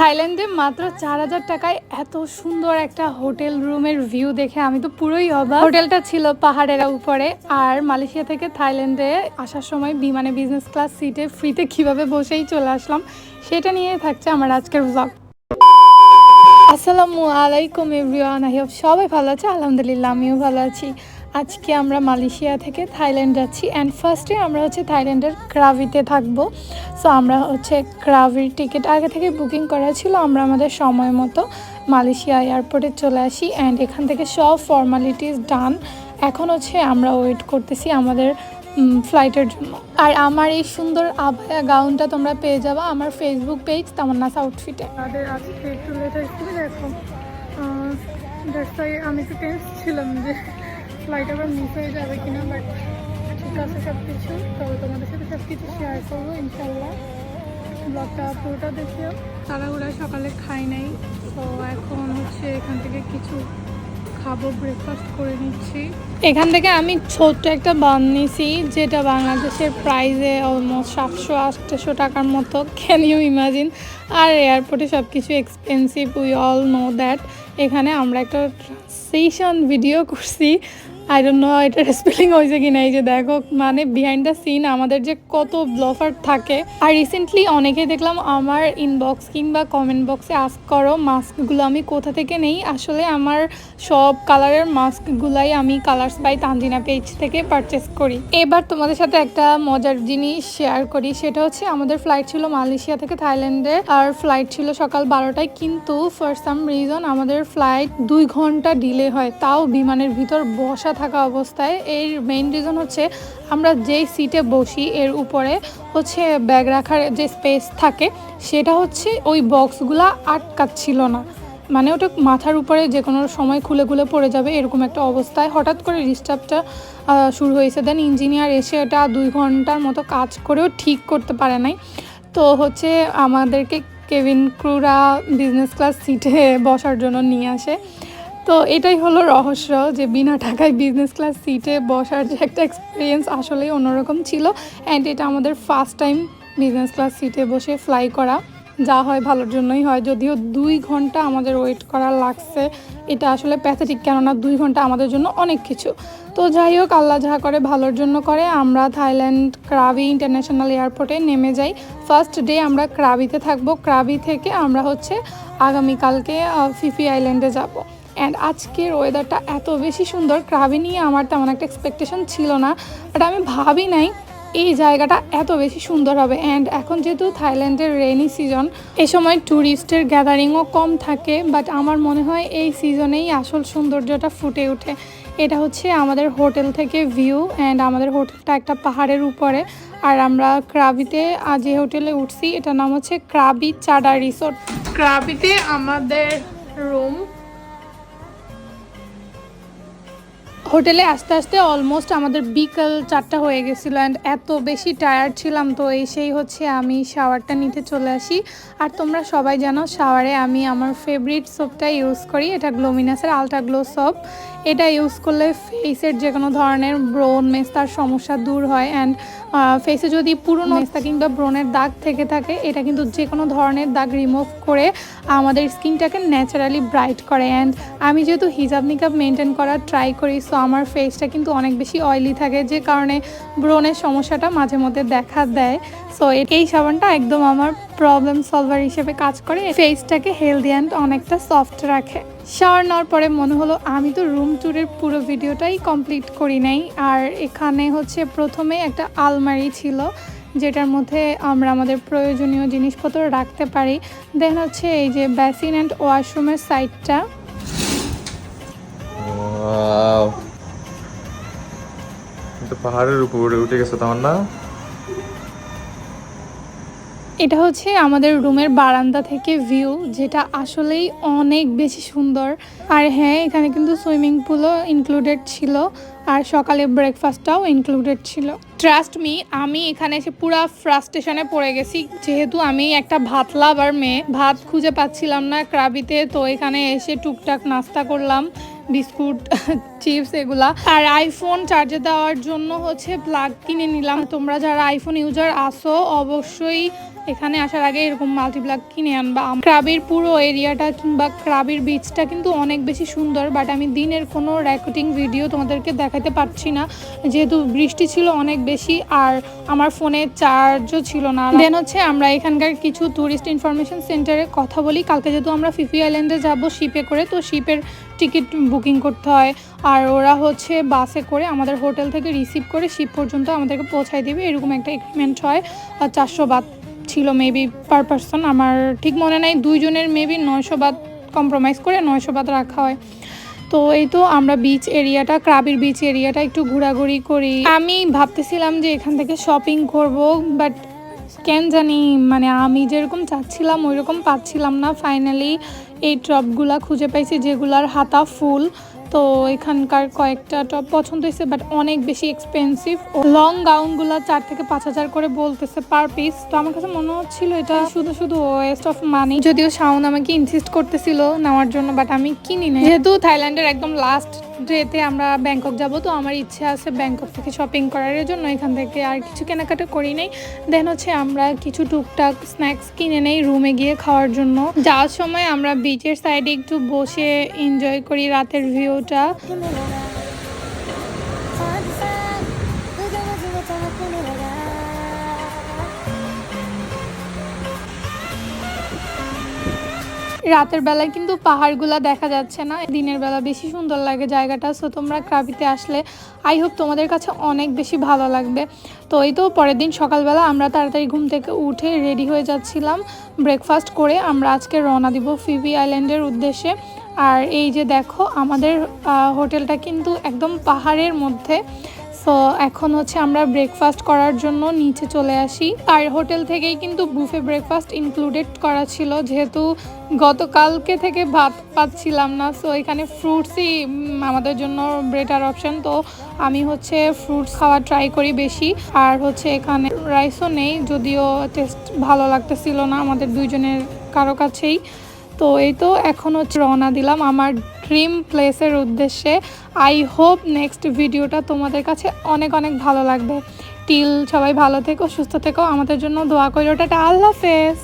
থাইল্যান্ডে মাত্র চার হাজার টাকায় এত সুন্দর একটা হোটেল রুমের ভিউ দেখে আমি তো পুরোই অবাক। হোটেলটা ছিল পাহাড়ের উপরে, আর মালয়েশিয়া থেকে থাইল্যান্ডে আসার সময় বিমানে বিজনেস ক্লাস সিটে ফ্রিতে কীভাবে বসেই চলে আসলাম, সেটা নিয়ে থাকছে আমার আজকের ব্লগ আসসালামু আলাইকুম এভরিওয়ান আই সবাই ভালো আছে, আলহামদুলিল্লাহ, আমিও ভালো আছি। আজকে আমরা মালয়েশিয়া থেকে থাইল্যান্ড যাচ্ছি অ্যান্ড ফার্স্টে আমরা হচ্ছে থাইল্যান্ডের ক্রাভিতে থাকব। সো আমরা হচ্ছে ক্রাভির টিকিট আগে থেকে বুকিং করা ছিল, আমরা আমাদের সময় মতো মালয়েশিয়া এয়ারপোর্টে চলে আসি অ্যান্ড এখান থেকে সব ফর্মালিটিস ডান এখন হচ্ছে আমরা ওয়েট করতেছি আমাদের ফ্লাইটের জন্য। আর আমার এই সুন্দর আবায়া গাউনটা তোমরা পেয়ে যাবা আমার ফেসবুক পেজ তেমন তামান্নাস আউটফিটে আমাদের দেখো। আমি একটু টেন্স ছিলাম যে ফ্লাইট আবার মিস হয়ে যাবে কিনা বাট ঠিক আছে সব কিছু তবে তোমাদের সাথে সব কিছু শেয়ার করব ইনশাল্লাহ ব্লগটা পুরোটা দেখিও। তাড়াহুড়া সকালে খাই নাই, তো এখন হচ্ছে এখান থেকে কিছু খাব ব্রেকফাস্ট করে নিচ্ছি। এখান থেকে আমি ছোট্ট একটা বান নিছি, যেটা বাংলাদেশের প্রাইজে অলমোস্ট সাতশো, আটশো টাকার মতো। ক্যান ইউ ইমাজিন আর এয়ারপোর্টে সব কিছু expensive we all know that এখানে আমরা একটা ট্রান্সলেশন ভিডিও করছি। আই ডোন্ট নো এটার স্পেলিং হয়েছে কি না এই যে দেখো মানে বিহাইন্ড দ্য সিন আমাদের যে কত ব্লফার থাকে। আর রিসেন্টলি অনেকে দেখলাম আমার ইনবক্স কিংবা কমেন্ট বক্সে আস্ক করো মাস্কগুলো আমি কোথা থেকে নেই? আসলে আমার সব কালারের মাস্কগুলাই আমি কালার্স বাই তানজিনা পেজ থেকে পারচেস করি। এবার তোমাদের সাথে একটা মজার জিনিস শেয়ার করি, সেটা হচ্ছে আমাদের ফ্লাইট ছিল মালয়েশিয়া থেকে থাইল্যান্ডে, আর ফ্লাইট ছিল সকাল বারোটায়, কিন্তু ফর সাম রিজন আমাদের ফ্লাইট দুই ঘণ্টা ডিলে হয়, তাও বিমানের ভিতর বসা থাকা অবস্থায়, এর মেইন রিজন হচ্ছে আমরা যেই সিটে বসি, এর উপরে হচ্ছে ব্যাগ রাখার যে স্পেস থাকে, সেটা হচ্ছে ওই বক্সগুলা আটকাচ্ছিল না। মানে ওটা মাথার উপরে যে কোনো সময় খুলে খুলে পড়ে যাবে এরকম একটা অবস্থায়। হঠাৎ করে ডিস্টার্বটা শুরু হয়েছে। দেন ইঞ্জিনিয়ার এসে এটা দুই ঘণ্টার মতো কাজ করেও ঠিক করতে পারে নাই। তো হচ্ছে আমাদেরকে কেভিন ক্রুরা বিজনেস ক্লাস সিটে বসার জন্য নিয়ে আসে। তো এটাই হলো রহস্য যে বিনা টাকায় বিজনেস ক্লাস সিটে বসার যে একটা এক্সপিরিয়েন্স আসলেই অন্যরকম ছিল অ্যান্ড এটা আমাদের ফার্স্ট টাইম বিজনেস ক্লাস সিটে বসে ফ্লাই করা। যা হয় ভালোর জন্যই হয়। যদিও দুই ঘণ্টা আমাদের ওয়েট করা লাগছে, এটা আসলে প্যাথেটিক কেননা দুই ঘণ্টা আমাদের জন্য অনেক কিছু। তো যাই হোক, আল্লাহ যাহা করে ভালোর জন্য করে, আমরা থাইল্যান্ড ক্রাবি ইন্টারন্যাশনাল এয়ারপোর্টে নেমে যাই। ফার্স্ট ডে আমরা ক্রাবিতে থাকব। ক্রাবি থেকে আমরা হচ্ছে আগামীকালকে ফিফি আইল্যান্ডে যাব। অ্যান্ড আজকের ওয়েদারটা এত বেশি সুন্দর ক্রাবি নিয়ে আমার তেমন একটা এক্সপেকটেশন ছিল না বাট আমি ভাবি নাই এই জায়গাটা এত বেশি সুন্দর হবে। অ্যান্ড এখন যেহেতু থাইল্যান্ডের রেনি সিজন এ সময় ট্যুরিস্টের গ্যাদারিংও কম থাকে বাট আমার মনে হয় এই সিজনেই আসল সৌন্দর্যটা ফুটে ওঠে। এটা হচ্ছে আমাদের হোটেল থেকে ভিউ অ্যান্ড আমাদের হোটেলটা একটা পাহাড়ের উপরে। আর আমরা ক্রাবিতে যে হোটেলে উঠছি, এটার নাম হচ্ছে ক্রাবি চাডা রিসোর্ট ক্রাবিতে আমাদের রুম হোটেলে আস্তে আস্তে অলমোস্ট আমাদের বিকাল চারটা হয়ে গেছিল অ্যান্ড এত বেশি টায়ার্ড ছিলাম তো এই সেই হচ্ছে আমি শাওয়ারটা নিতে চলে আসি। আর তোমরা সবাই জানো শাওয়ারে আমি আমার ফেভারিট সোপটা ইউজ করি, এটা গ্লোমিনাসের আলট্রা গ্লো সোপ এটা ইউজ করলে ফেসের যে কোনো ধরনের ব্রোন মেস্তার সমস্যা দূর হয় অ্যান্ড ফেসে যদি পুরনো মেস্তা কিংবা ব্রণের দাগ থেকে থাকে এটা কিন্তু যে কোনো ধরনের দাগ রিমুভ করে আমাদের স্কিনটাকে ন্যাচারালি ব্রাইট করে। অ্যান্ড আমি যেহেতু হিজাব নিকাব মেনটেন করার ট্রাই করি সো আমার ফেসটা কিন্তু অনেক বেশি অয়েলি থাকে যে কারণে ব্রণের সমস্যাটা মাঝে মধ্যে দেখা দেয়। সো এই সাবানটা একদম আমার প্রবলেম সলভার হিসেবে কাজ করে ফেসটাকে হেলদি অ্যান্ড অনেকটা সফট রাখে। শাওয়ার নেওয়ার পরে মনে হলো আমি তো রুম ট্যুরের পুরো ভিডিওটাই কমপ্লিট করি নাই। আর এখানে হচ্ছে প্রথমে একটা আলমারি ছিল, যেটার মধ্যে আমরা আমাদের প্রয়োজনীয় জিনিসপত্র রাখতে পারি। দেন হচ্ছে এই যে বেসিন অ্যান্ড ওয়াশরুমের সাইডটা পাহাড়ের উপরে উঠে গেছে তোমার না এটা হচ্ছে আমাদের রুমের বারান্দা থেকে ভিউ যেটা আসলেই অনেক বেশি সুন্দর। আর হ্যাঁ এখানে কিন্তু সুইমিং পুলও ইনক্লুডেড ছিল, আর সকালে ব্রেকফাস্টটাও ইনক্লুডেড ছিল। ট্রাস্ট মি আমি এখানে এসে পুরো ফ্রাস্ট্রেশনে পড়ে গেছি। যেহেতু আমি একটা ভাত লাভার মেয়ে, ভাত খুঁজে পাচ্ছিলাম না, ক্রাবিতে, তো এখানে এসে টুকটাক নাস্তা করলাম। বিস্কুট, চিপস এগুলা। আর আইফোন চার্জে দেওয়ার জন্য হচ্ছে প্লাগ কিনে নিলাম। তোমরা যারা আইফোন ইউজার আসো অবশ্যই এখানে আসার আগে এরকম মাল্টিপ্লাগ কিনে আনবা। ক্রাবির পুরো এরিয়াটা কিংবা ক্রাবির বিচটা কিন্তু অনেক বেশি সুন্দর বাট আমি দিনের কোনো রেকর্ডিং ভিডিও তোমাদেরকে দেখাতে পারছি না। যেহেতু বৃষ্টি ছিল অনেক বেশি, আর আমার ফোনে চার্জও ছিল না। দেন হচ্ছে আমরা এখানকার কিছু ট্যুরিস্ট ইনফরমেশন সেন্টারে কথা বলি। কালকে যেহেতু আমরা ফিফি আইল্যান্ডে যাব শিপে করে, তো শিপের টিকিট বুকিং করতে হয়। আর ওরা হচ্ছে বাসে করে আমাদের হোটেল থেকে রিসিভ করে শিপ পর্যন্ত আমাদেরকে পৌঁছায় দিবে। এরকম একটা এগ্রিমেন্ট হয়। আর চারশো বাদ ছিল মেবি পার পারসন আমার ঠিক মনে নাই দুইজনের মেবি নয়শো বাদ কম্প্রোমাইজ করে নয়শো বাদ রাখা হয়। তো এই তো আমরা বিচ এরিয়াটা ক্রাবির বিচ এরিয়াটা একটু ঘোরাঘুরি করি। আমি ভাবতেছিলাম যে এখান থেকে শপিং করব বাট কেন জানি মানে আমি যেরকম চাচ্ছিলাম ওই রকম পাচ্ছিলাম না ফাইনালি এই টপগুলা খুঁজে পাইছি যেগুলার হাতা ফুল। তো এখানকার কয়েকটা টপ পছন্দ হয়েছে বাট অনেক বেশি এক্সপেন্সিভ লং গাউনগুলো চার থেকে পাঁচ হাজার করে বলতেছে পার পিস তো আমার কাছে মনে হচ্ছিল এটা শুধু শুধু ওয়েস্ট অফ মানি যদিও শাওন আমাকে ইনসিস্ট করতেছিল নেওয়ার জন্য বাট আমি কিনি না যেহেতু থাইল্যান্ডের একদম লাস্ট ডেতে আমরা ব্যাংকক যাব, তো আমার ইচ্ছে আছে ব্যাংকক থেকে শপিং করার। জন্য এখান থেকে আর কিছু কেনাকাটা করি নাই। দেন হচ্ছে আমরা কিছু টুকটাক স্ন্যাক্স কিনে নেই রুমে গিয়ে খাওয়ার জন্য। যাওয়ার সময় আমরা বিচের সাইডে একটু বসে এনজয় করি রাতের ভিউটা রাতের বেলায় কিন্তু পাহাড়গুলা দেখা যাচ্ছে না। দিনের বেলা বেশি সুন্দর লাগে জায়গাটা। সো তোমরা ক্রাবিতে আসলে আই হোপ তোমাদের কাছে অনেক বেশি ভালো লাগবে। তো এই তো পরের দিন সকালবেলা আমরা তাড়াতাড়ি ঘুম থেকে উঠে রেডি হয়ে যাচ্ছিলাম ব্রেকফাস্ট করে। আমরা আজকে রওনা দিব ফিবি আইল্যান্ডের উদ্দেশ্যে। আর এই যে দেখো, আমাদের হোটেলটা কিন্তু একদম পাহাড়ের মধ্যে। সো এখন হচ্ছে আমরা ব্রেকফাস্ট করার জন্য নিচে চলে আসি। আর হোটেল থেকেই কিন্তু বুফে ব্রেকফাস্ট ইনক্লুডেড করা ছিল। যেহেতু গতকালকে থেকে ভাত পাচ্ছিলাম না সো এখানে ফ্রুটসই আমাদের জন্য বেটার অপশন তো আমি হচ্ছে ফ্রুটস খাওয়া ট্রাই করি বেশি। আর হচ্ছে এখানে রাইসও নেই, যদিও টেস্ট ভালো লাগতেছিল না আমাদের দুইজনের কারও কাছেই। তো এই তো এখন হচ্ছে রওনা দিলাম আমার ড্রিম প্লেসের উদ্দেশ্যে। আই হোপ নেক্সট ভিডিওটা তোমাদের কাছে অনেক অনেক ভালো লাগবে। টিল সবাই ভালো থেকো, সুস্থ থেকো। আমাদের জন্য দোয়া করি ওটা আল্লাহ হাফেজ।